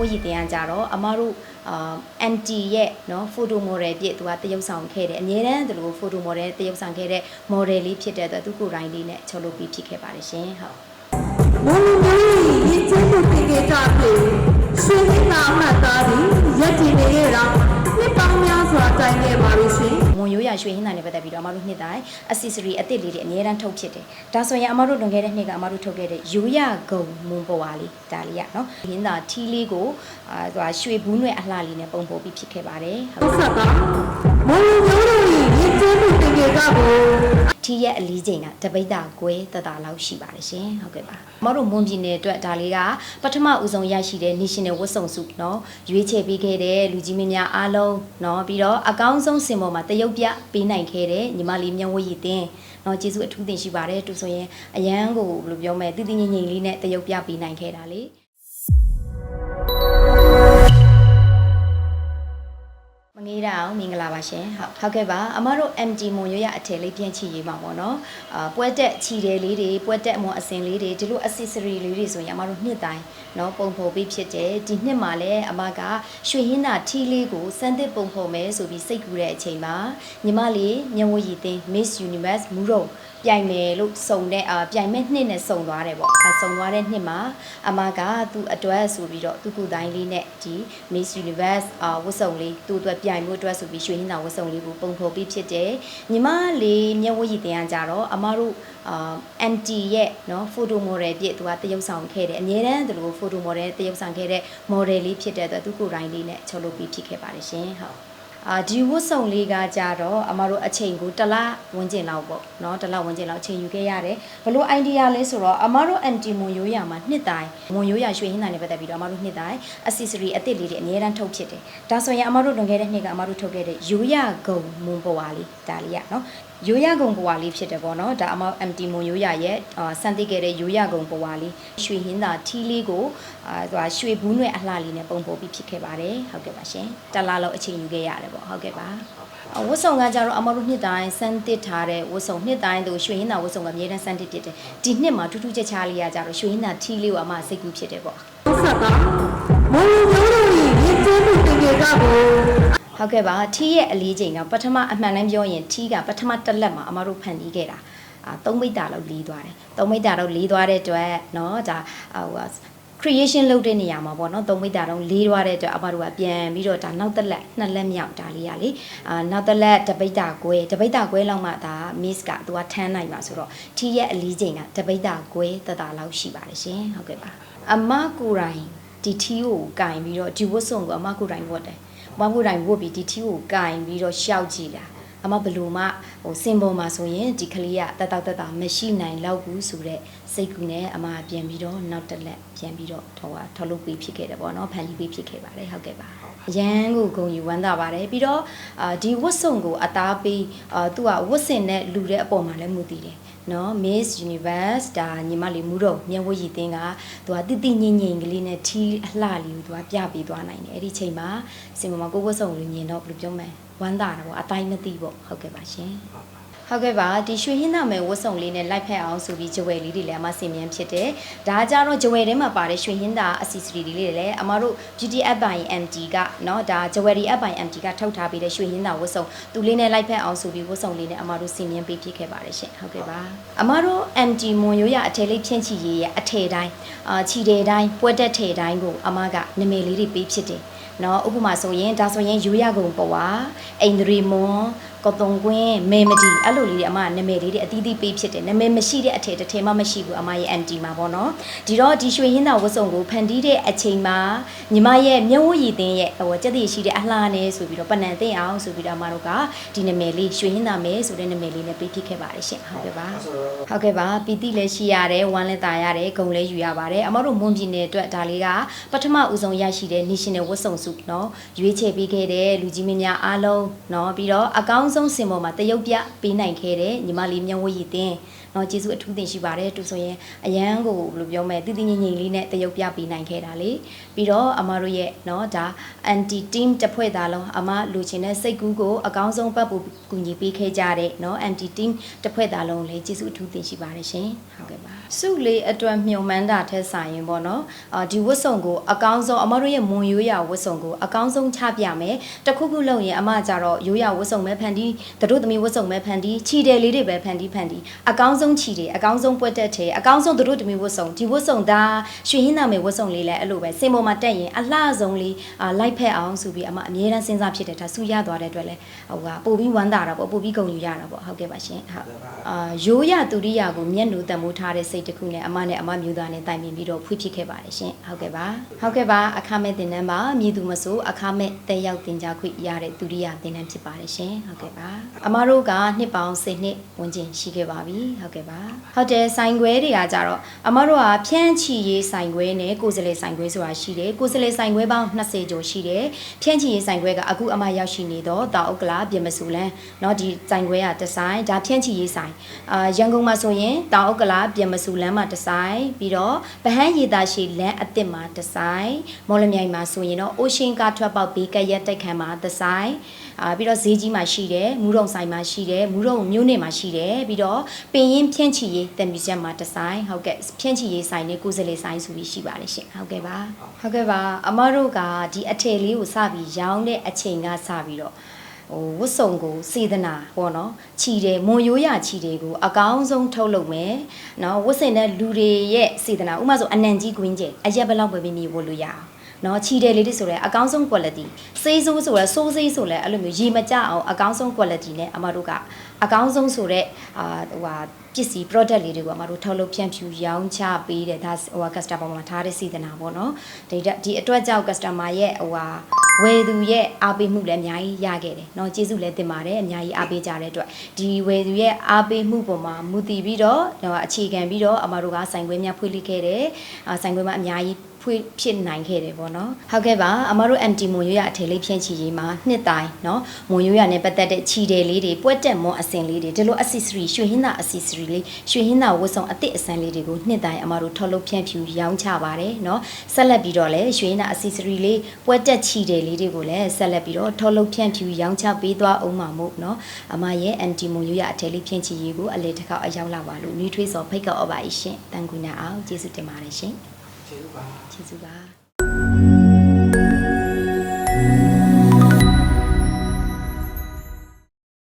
ဝရီတင်ကကြတော့အမတို့အန်တီရဲ့နော်ဖိုတိုမော်ဒယ်ပြည့်သူကတရုပ်ဆောင်ခဲ့တယ်အများတန်းသူလိုဖိုတိုမော်ဒယ်တရုပ်ဆောင်ခဲ့တဲ့မော်ဒယ်လေးဖြစ်တဲ့အတွက်သူကိုယ်တိုင်လေးနဲ့ချုပ်လုပ်ပြီးဖြစ်ခဲ့ပါတယ်ရှင်ဟုတ်မွန်မွန်ရေးချင်မှုတင်ခဲ့တာဖြစ်ရှင်ကမှတ်သားပြီးရက်တည်နေရတာနှစ်ပေါင်းများစွာတိုင်ခဲ့ပါပြီရှင် မွန်ရိုးရရွှေဟင်းသားနဲ့ပတ်သက်ပြီးတော့အမတို့နှစ်တိုင်း accessory အသစ်လေးတွေအများတန်းထုတ်ဖြစ်တယ်။ဒါဆိုရင်အမတို့လွန်ခဲ့တဲ့နှစ်ကအမတို့ထုတ်ခဲ့တဲ့ရိုးရဂုံမွန်ပွားလေးဒါလေးရနော်။ဟင်းသားထီးလေးကိုအာဟိုရွှေဘူးနွယ်အလှလေးနဲ့ပုံပို့ပြီးဖြစ်ခဲ့ပါတယ်။ဟုတ်ဟုတ်ဆက်ကမုံမျိုးတို့ရည်ချင်းမှုတင်ခဲ့ကြဖို့ ထီးရဲ့အလီချိန်ကတပိတ်တာကွဲတတလောက်ရှိပါတယ်ရှင်။ဟုတ်ကဲ့ပါ။အမတို့မွန်ပြည်နယ်အတွက်ဒါလေးကပထမဦးဆုံးရရှိတဲ့ National ဝတ်စုံစုနော်ရွေးချယ်ပေးခဲ့တဲ့လူကြီးမင်းများအားလုံးနော်ပြီးတော့အကောင်းဆုံးစင်ပေါ်မှာတရုတ်ပြပေးနိုင်ခဲ့တဲ့ညီမလေးမြတ်ဝတ်ရည်တင်နော်ကျေးဇူးအထူးတင်ရှိပါတယ်သူဆိုရင်အရန်ကိုဘယ်လိုပြောမလဲတည်တည်ငြိမ်ငြိမ်လေးနဲ့တရုတ်ပြပေးနိုင်ခဲ့တာလေ ငေးတာအောင်မင်္ဂလာပါရှင်ဟုတ်ဟုတ်ကဲ့ပါအမတို့ MG မွန်ရွရအထည်လေးပြင်ချီရေးပါပေါ့နော်အာပွဲတက်ချီတယ်လေးတွေပွဲတက်အမွန်အစင်လေးတွေဒီလို accessory လေးတွေဆိုရင်အမတို့နှစ်တိုင်းနော်ပုံဖော်ပေးဖြစ်တယ်ဒီနှစ်မှာလည်းအမကရွှေဟင်းသာထီလေးကိုစမ်းသစ်ပုံဖော်မယ်ဆိုပြီးစိတ်ကူတဲ့အချိန်မှာညီမလေးမြဝရီတင် Miss Universe မူတော့ပြိုင်မယ်လို့စုံတဲ့အာပြိုင်မဲ့နှစ်နဲ့စုံသွားတယ်ပေါ့အဲစုံသွားတဲ့နှစ်မှာအမကသူ့အတွက်ဆိုပြီးတော့သူ့ကိုယ်တိုင်းလေးနဲ့ဒီ Miss Universe အာဝတ်စုံလေးသူ့အတွက်ပြိုပြိုင်မှုအတွက်ဆိုပြီးရွှေနှင်းတော်ဝတ်စုံလေးကိုပုံဖော်ပြီးဖြစ်တယ်ညီမလေးမျက်ဝတ်ရည်တင်ရကြတော့အမတို့အာ MT ရဲ့နော်ဖိုတိုမော်ဒယ်ပြည့်သူကတရုပ်ဆောင်ခဲ့တယ်အမြဲတမ်းသူတို့ဖိုတိုမော်ဒယ်တရုပ်ဆောင်ခဲ့တဲ့မော်ဒယ်လေးဖြစ်တဲ့အတွက်သူကိုယ်တိုင်လေးနဲ့ချုပ်လုပ်ပြီးဖြစ်ခဲ့ပါတယ်ရှင်ဟုတ် အာဒီဝတ်စုံလေးကကြတော့အမတို့အချိန်ကိုတစ်လဝန်းကျင်လောက်ပေါ့เนาะတစ်လဝန်းကျင်လောက်အချိန်ယူခဲ့ရတယ်ဘလို့ idea လဲဆိုတော့အမတို့ MT မွန်ရိုးရမှာနှစ်တိုင်းမွန်ရိုးရရွှေဟင်းသားနဲ့ပတ်သက်ပြီးတော့အမတို့နှစ်တိုင်း accessory အသစ်လေးတွေအများတန်းထုတ်ဖြစ်တယ်ဒါဆိုရင်အမတို့လွန်ခဲ့တဲ့နှစ်ကအမတို့ထုတ်ခဲ့တဲ့ရိုးရဂုံမွန်ပွားလေးဒါလေးရเนาะရိုးရဂုံပွားလေးဖြစ်တယ်ပေါ့နော်ဒါအမ MT မွန်ရိုးရရဲ့အာစမ်းသိခဲ့တဲ့ရိုးရဂုံပွားလေးရွှေဟင်းသားထီးလေးကိုအာဟိုရွှေဘူးနွယ်အလှလေးနဲ့ပုံပို့ပြီးဖြစ်ခဲ့ပါတယ်ဟုတ်ကဲ့ပါရှင်တစ်လလောက်အချိန်ယူခဲ့ရတယ် ပေါ့ဟုတ်ကဲ့ပါ အဝတ်ဆောင်ကကြတော့အမတို့နှစ်တိုင်းစမ်းတစ်ထားတဲ့ဝတ်ဆောင်နှစ်တိုင်းတို့ရွှေဟင်းသာဝတ်ဆောင်ကအများတန်းစမ်းတစ်ဖြစ်တယ်ဒီနှစ်မှာထူးထူးခြားခြားလေးရကြတော့ရွှေဟင်းသာထီးလေးကိုအမစိတ်ကူးဖြစ်တယ်ပေါ့ ဟုတ်ဆက်ကမုံမျိုးတို့ရည်ချင်းမှုတင်ခဲ့ကြဖို့ ဟုတ်ကဲ့ပါထီးရဲ့အလေးချိန်ကပထမအမှန်တမ်းပြောရင်ထီးကပထမတစ်လက်မှာအမတို့ဖန်တီးခဲ့တာအာသုံးမိတာလောက်လေးသွားတယ်သုံးမိတာလောက်လေးသွားတဲ့အတွက်เนาะဒါဟို creation လုပ်တဲ့နေရာမှာပေါ့နော်သုံးမိတာတော့လေးသွားတဲ့အတွက်အဘတို့ကပြန်ပြီးတော့ဒါနောက်တစ်လက်နှစ်လက်မြောက်ဒါလေးရလေအာနောက်တစ်လက်တပိတ်တာကွဲတပိတ်တာကွဲလောက်မှဒါ miss ကသူကထမ်းနိုင်မှာဆိုတော့ထီးရဲ့အလီးချိန်ကတပိတ်တာကွဲတတလောက်ရှိပါတယ်ရှင်ဟုတ်ကဲ့ပါအမကိုယ်တိုင်ဒီထီးကိုကင်ပြီးတော့ဒီဝတ်စုံကိုအမကိုယ်တိုင်ဝတ်တယ်အမကိုယ်တိုင်ဝတ်ပြီးဒီထီးကိုကင်ပြီးတော့ရှောက်ကြည့်တာ အမဘယ်လို့မှဟိုစင်ပေါ်မှာဆိုရင်ဒီကလေးကတက်တောက်တက်တာမရှိနိုင်တော့ဘူးဆိုတော့စိတ်ကူနဲ့အမပြန်ပြီးတော့နောက်တစ်လက်ပြန်ပြီးတော့ထောက်ထောက်လုပ်ပြီးဖြစ်ခဲ့တယ်ပေါ့နော်ဖန်တီးပြီးဖြစ်ခဲ့ပါတယ်ဟုတ်ကဲ့ပါအရန်ကိုဂုံယူဝမ်းသာပါတယ်ပြီးတော့အာဒီဝတ်စုံကိုအသားပေးအာသူကဝတ်စင်နဲ့လူတဲ့အပေါ်မှာလည်းမူတည်တယ်နော် Miss Universe ဒါညီမလေးမူတော့မြတ်ဝတ်ရည်တင်းကသူကတိတိငိမ့်ငိမ့်ကလေးနဲ့ထီးအလှလေးကိုသူကပြပေးသွားနိုင်တယ်အဲ့ဒီချိန်မှာစင်ပေါ်မှာကိုဝတ်စုံလေးမြင်တော့ဘယ်လိုပြောမလဲ ဝမ်းသာတာပေါ့အတိုင်းမသိပေါ့ဟုတ်ကဲ့ပါရှင်ဟုတ်ကဲ့ပါဒီရွှေဟင်းသားမယ်ဝတ်စုံလေးနဲ့လိုက်ဖက်အောင်ဆိုပြီးဂျဝယ်လေးတွေလည်းအမစင်မြန်ဖြစ်တယ်ဒါကြတော့ဂျဝယ်ထဲမှာပါတဲ့ရွှေဟင်းသား accessory တွေလေးတွေလည်းအမတို့ beauty app by MT ကเนาะဒါဂျဝယ်ရီ app by MT ကထုတ်ထားပေးတဲ့ရွှေဟင်းသားဝတ်စုံသူလေးနဲ့လိုက်ဖက်အောင်ဆိုပြီးဝတ်စုံလေးနဲ့အမတို့စင်မြန်ပေးဖြစ်ခဲ့ပါတယ်ရှင်ဟုတ်ကဲ့ပါအမတို့ MT မွန်ရိုးရအထည်လေးဖြန့်ချီရေးရဲ့အထည်တိုင်းအာခြီတယ်တိုင်းပွဲတက်ထည်တိုင်းကိုအမကနာမည်လေးတွေပေးဖြစ်တယ် နော်ဥပမာဆိုရင်ဒါဆိုရင်ရိုးရကုံပွားအိန္ဒြေမွန် ကောတုံကွင်းမေမဒီအဲ့လိုလေးတွေအမနာမည်လေးတွေအသီးသီးပေးဖြစ်တယ်နာမည်မရှိတဲ့အထည်တစ်ထည်မှမရှိဘူးအမရဲ့ MD မှာပေါ့နော်ဒီတော့ဒီရွှေဟင်းသာဝတ်စုံကိုဖန်တီးတဲ့အချိန်မှာညီမရဲ့မျက်ဝရည်သင်းရဲ့ဟိုစက်တည်ရှိတဲ့အလှနဲ့ဆိုပြီးတော့ပနန်သိမ်းအောင်ဆိုပြီးတော့အမတို့ကဒီနာမည်လေးရွှေဟင်းသာမဲဆိုတဲ့နာမည်လေးနဲ့ပေးဖြစ်ခဲ့ပါတယ်ရှင်ဟုတ်ကဲ့ပါဟုတ်ကဲ့ပါပီတိလည်းရှိရတယ်ဝမ်းလည်းတာရတယ်ဂုံလည်းယူရပါတယ်အမတို့မွန်ပြည်နယ်အတွက်ဒါလေးကပထမဦးဆုံးရရှိတဲ့ National ဝတ်စုံစုเนาะရွေးချယ်ပေးခဲ့တဲ့လူကြီးမင်းများအားလုံးเนาะပြီးတော့အကောင်း ဆုံးစင်ပေါ်မှာတရုတ်ပြပေးနိုင်ခဲ့တဲ့ညီမလေးမြတ်ဝရည်တင် เนาะကျေးဇူးအထူးတင်ရှိပါတယ်သူဆိုရင်အရန်ကိုဘယ်လိုပြောမလဲတည်တည်ငြိမ်ငြိမ်လေးနဲ့တရုပ်ပြပေးနိုင်ခဲ့တာလေပြီးတော့အမတို့ရဲ့เนาะဒါ anti team တစ်ဖွဲ့သားလုံးအမလူချင်းတဲ့စိတ်ကူးကိုအကောင်းဆုံးပတ်ဖို့ကူညီပေးခဲ့ကြတဲ့เนาะ anti team တစ်ဖွဲ့သားလုံးလည်းကျေးဇူးအထူးတင်ရှိပါတယ်ရှင်ဟုတ်ကဲ့ပါစုလေးအတွက်မြုံမှန်းတာထက်ဆိုင်ရင်ပေါ့နော်အာဒီဝတ်စုံကိုအကောင်းဆုံးအမတို့ရဲ့မွန်ရိုးရာဝတ်စုံကိုအကောင်းဆုံးချပြမယ်တခုခုလုပ်ရင်အမကြတော့ရိုးရာဝတ်စုံပဲဖန်တီးတတို့သမီးဝတ်စုံပဲဖန်တီးခြီတယ်လေးတွေပဲဖန်တီးဖန်တီးအကောင်း ဆုံးခြီတယ်အကောင်းဆုံးပွက်တက်တယ်အကောင်းဆုံးတတို့သမီးဝတ်စုံဒီဝတ်စုံသားရွှေဟင်းနာမေဝတ်စုံလေးလည်းအဲ့လိုပဲစင်ပေါ်မှာတက်ရင်အလှဆုံးလေးအာလိုက်ဖက်အောင်ဆိုပြီးအမအမြဲတမ်းစဉ်းစားဖြစ်တယ်ဒါဆူရသွားတဲ့အတွက်လည်းဟိုကပို့ပြီးဝမ်းသာတာပေါ့ပို့ပြီးဂုဏ်ယူရတာပေါ့ဟုတ်ကဲ့ပါရှင်ဟုတ်အာရိုးရသူရိယာကိုမျက်နှာတံမိုးထားတဲ့စိတ်တစ်ခုနဲ့အမနဲ့အမမျိုးသားနဲ့တိုင်ပင်ပြီးတော့ဖွင့်ဖြစ်ခဲ့ပါတယ်ရှင်ဟုတ်ကဲ့ပါဟုတ်ကဲ့ပါအခမဲ့တင်နန်းပါမြည်သူမဆိုအခမဲ့တက်ရောက်တင်ကြခွင့်ရတဲ့သူရိယာတင်နန်းဖြစ်ပါတယ်ရှင်ဟုတ်ကဲ့ပါအမတို့ကနှစ်ပေါင်း10နှစ်ဝင်ကျင်ရှိခဲ့ပါပြီဟုတကဲ့ပါဟုတ်တယ်ဆိုင်ခွဲတွေကကြတော့အမတို့ကဖြန့်ချီရေးဆိုင်ခွဲနဲ့ကိုယ်စလဲဆိုင်ခွဲဆိုတာရှိတယ်ကိုယ်စလဲဆိုင်ခွဲပေါင်း20ကျော်ရှိတယ်ဖြန့်ချီရေးဆိုင်ခွဲကအခုအမရောက်ရှိနေတော့တာဥက္ကလာပြင်မစုလန်းเนาะဒီဆိုင်ခွဲကတစ်ဆိုင်ဒါဖြန့်ချီရေးဆိုင်အာရန်ကုန်မှာဆိုရင်တာဥက္ကလာပြင်မစုလန်းမှာတစ်ဆိုင်ပြီးတော့ဗဟန်းရည်သားရှိလန်းအစ်စ်မှာတစ်ဆိုင်မော်လမြိုင်မှာဆိုရင်တော့အိုရှင်ကားထွက်ပေါက်ဘေးကရက်တိုက်ခန်းမှာတစ်ဆိုင်အာပြီးတော့ဈေးကြီးမှာရှိတယ်မူရုံဆိုင်မှာရှိတယ်မူရုံမြို့နယ်မှာရှိတယ်ပြီးတော့ပင်ရင် ်ဖြန့်ချီရေးတန်မြူဇက်မှာတစ်ဆိုင်ဟုတ်ကဲ့ဖြန့်ချီရေးဆိုင်နဲ့ကိုယ်စလေဆိုင်ဆိုပြီးရှိပါတယ်ရှင်ဟုတ်ကဲ့ပါဟုတ်ကဲ့ပါအမတို့ကဒီအထည်လေးကိုစပြီးရောင်းတဲ့အချိန်ကစပြီးတော့ဟိုဝတ်စုံကိုစေတနာပေါ့နော်ခြီတယ်မွန်ရိုးရခြီတယ်ကိုအကောင်းဆုံးထုတ်လုပ်မယ်နော်ဝတ်စင်တဲ့လူတွေရဲ့စေတနာဥပမာဆိုအနံကြီးကွင်းကျဲအရက်ဘယ်လောက်ပဲမိမိဝတ်လို့ရအောင်နော်ခြီတယ်လေးတွေဆိုရဲအကောင်းဆုံး quality စေးဆိုးဆိုရဲစိုးစေးဆိုလဲအဲ့လိုမျိုးရေမကြအောင်အကောင်းဆုံး quality နဲ့အမတို့က အကောင်းဆုံးဆိုတဲ့အာဟိုဟာပစ္စည်း product လေးတွေကိုအမတို့ထုတ်လုပ်ဖြန့်ဖြူးရောင်းချပေးတယ်ဒါဟိုဟာ customer ပေါ်မှာထားတဲ့စီစဉ်တာပေါ့နော်ဒီဒီအတွက်ကြောင့် customer ရဲ့ဟိုဟာဝယ်သူရဲ့အားပေးမှုလည်းအများကြီးရခဲ့တယ်။နော်ကျေးဇူးလည်းတင်ပါတယ်အများကြီးအားပေးကြတဲ့အတွက်ဒီဝယ်သူရဲ့အားပေးမှုပေါ်မှာမူတည်ပြီးတော့အခြေခံပြီးတော့အမတို့ကဆိုင်ခွဲများဖွင့်လှစ်ခဲ့တယ်။ဆိုင်ခွဲမှာအများကြီး ဖွင့်ဖြစ်နိုင်ခဲ့တယ်ပေါ့နော်ဟုတ်ကဲ့ပါအမတို့ MT မွန်ရိုးရအထည်လေးဖြန့်ချီရေးမှာနှစ်တိုင်းနော်မွန်ရိုးရနဲ့ပတ်သက်တဲ့ခြီတယ်လေးတွေပွက်တက်မွန်အစင်လေးတွေဒီလို accessory ရွှေဟင်းသာ accessory လေးရွှေဟင်းသာဝတ်ဆောင်အသစ်အစမ်းလေးတွေကိုနှစ်တိုင်းအမတို့ထုတ်လုပ်ဖြန့်ဖြူရောင်းချပါတယ်နော်ဆက်လက်ပြီးတော့လည်းရွှေဟင်းသာ accessory လေးပွက်တက်ခြီတယ်လေးတွေကိုလည်းဆက်လက်ပြီးတော့ထုတ်လုပ်ဖြန့်ဖြူရောင်းချပေးသွားအောင်မှာမို့နော်အမရဲ့ MT မွန်ရိုးရအထည်လေးဖြန့်ချီရေးကိုအလေတစ်ခေါက်အရောက်လာပါလို့နှွေးထွေးစော်ဖိတ်ကောက်အပါရှင်တန်ကူနာအောင်ကျေးဇူးတင်ပါတယ်ရှင် ကျေးဇူးပါကျေးဇူးပါ